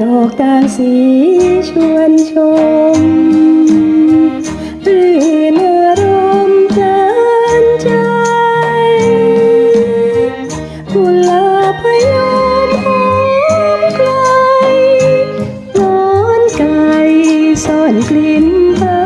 ดอกต่างสีชวนชมรื่นอารมเพลินใจกุหลาบพยอมหอมไกลนอนไก่ซ่อนกลิ่นทา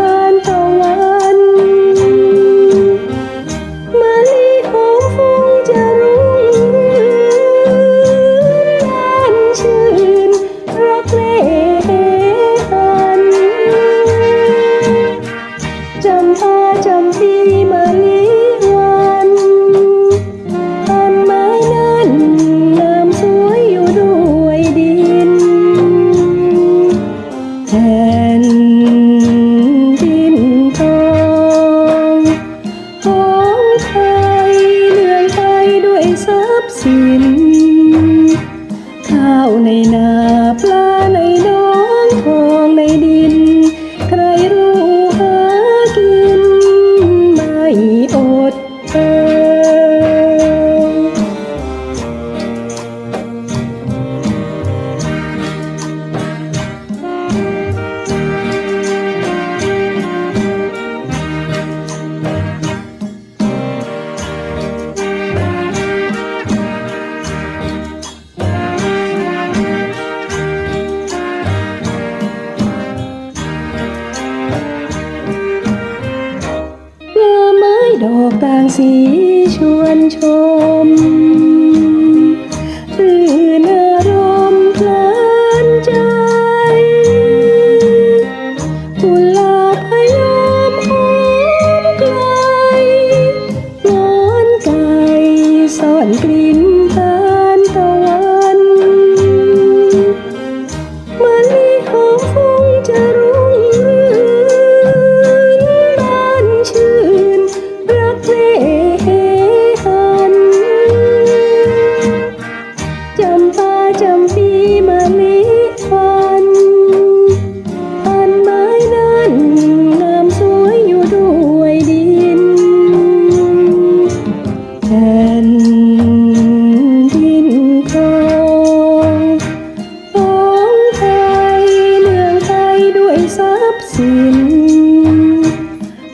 ทรัพย์สินข้าวในนาปลา สีชวนชมตื่นอารมณ์เพลินใจกุหลาบพยามหอมไกลนอนไก่ซ่อนกลี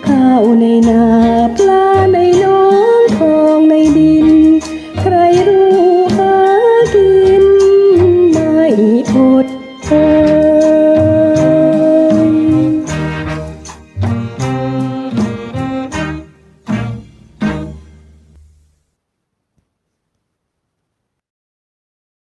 ข้าวในนา